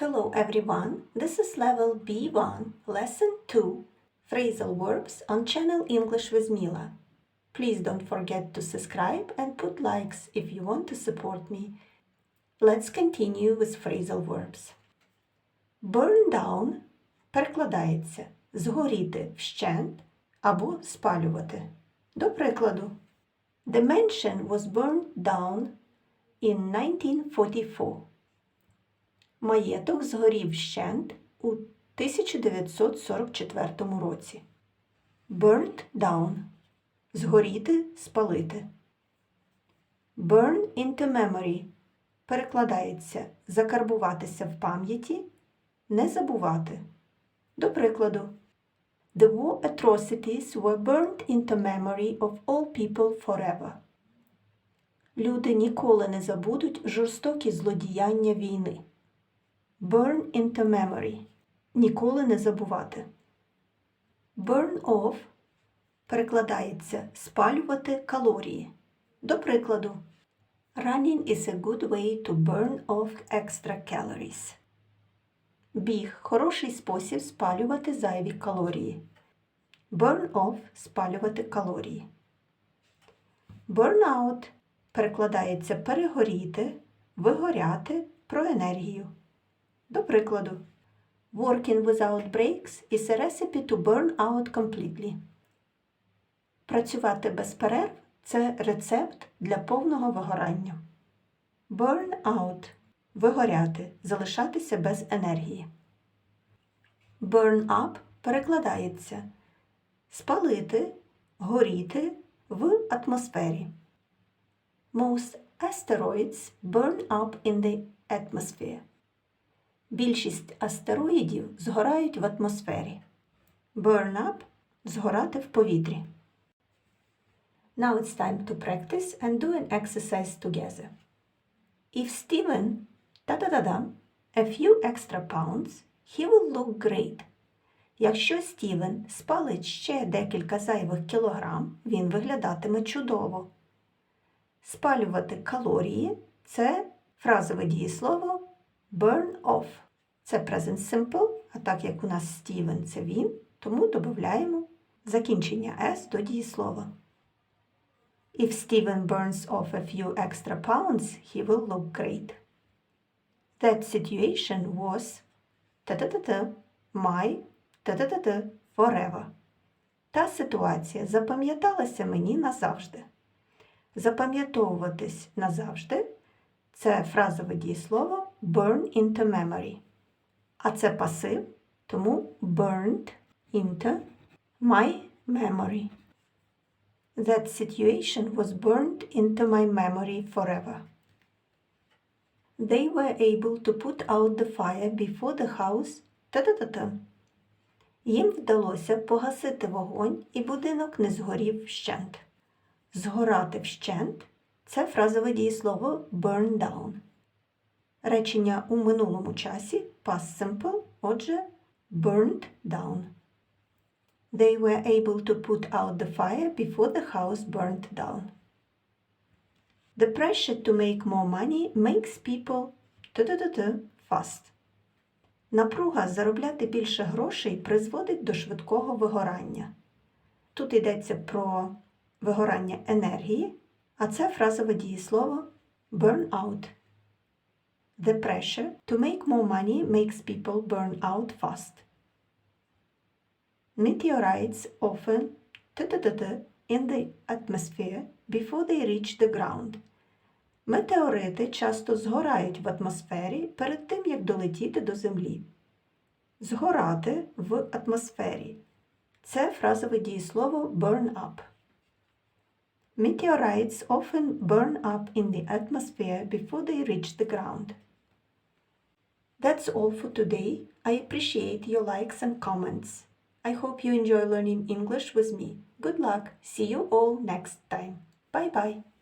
Hello everyone, this is level B1, lesson 2, phrasal verbs on channel English with Mila. Please don't forget to subscribe and put likes if you want to support me. Let's continue with phrasal verbs. Burn down перекладається згоріти вщент або спалювати. До прикладу, The mansion was burned down in 1944. Маєток згорів вщент у 1944 році. Burnt down згоріти, спалити. Burn into memory перекладається закарбуватися в пам'яті, не забувати. До прикладу, The war atrocities were burnt into memory of all people forever. Люди ніколи не забудуть жорстокі злодіяння війни. Burn into memory ніколи не забувати. Burn off перекладається спалювати калорії. До прикладу, Running is a good way to burn off extra calories. Біг хороший спосіб спалювати зайві калорії. Burn off спалювати калорії. Burnout перекладається перегоріти, вигоряти про енергію. До прикладу, Working without breaks is a recipe to burn out completely. Працювати без перерв це рецепт для повного вигорання. Burn out вигоряти, залишатися без енергії. Burn up перекладається спалити, горіти в атмосфері. Most asteroids burn up in the atmosphere. Більшість астероїдів згорають в атмосфері. Burn up згорати в повітрі. Now it's time to practice and do an exercise together. If Steven та-да-да-да a few extra pounds, he will look great. Якщо Стівен спалить ще декілька зайвих кілограм, він виглядатиме чудово. Спалювати калорії це фразове дієслово burn off. Це present simple, а так як у нас Стівен це він, тому додаємо закінчення S до дієслова. If Steven burns off a few extra pounds, he will look great. That situation was та-та-та-та, my та-та-та-та, forever. Та ситуація запам'яталася мені назавжди. Запам'ятовуватись назавжди це фразове дієслово burn into memory. А це пасив, тому burned into my memory. That situation was burned into my memory forever. They were able to put out the fire before the house та-та-та-та. Їм вдалося погасити вогонь, і будинок не згорів вщент. Згорати вщент це фразове дієслово burn down. Речення у минулому часі past simple, отже, burned down. They were able to put out the fire before the house burned down. The pressure to make more money makes people fast. Напруга заробляти більше грошей призводить до швидкого вигорання. Тут йдеться про вигорання енергії, а це фразове дієслово burn out. The pressure to make more money makes people burn out fast. Meteorites often in the atmosphere before they reach the ground. Метеорити часто згорають в атмосфері перед тим, як долетіти до землі. Згорати в атмосфері. Це фразове дієслово burn up. Meteorites often burn up in the atmosphere before they reach the ground. That's all for today. I appreciate your likes and comments. I hope you enjoy learning English with me. Good luck. See you all next time. Bye bye.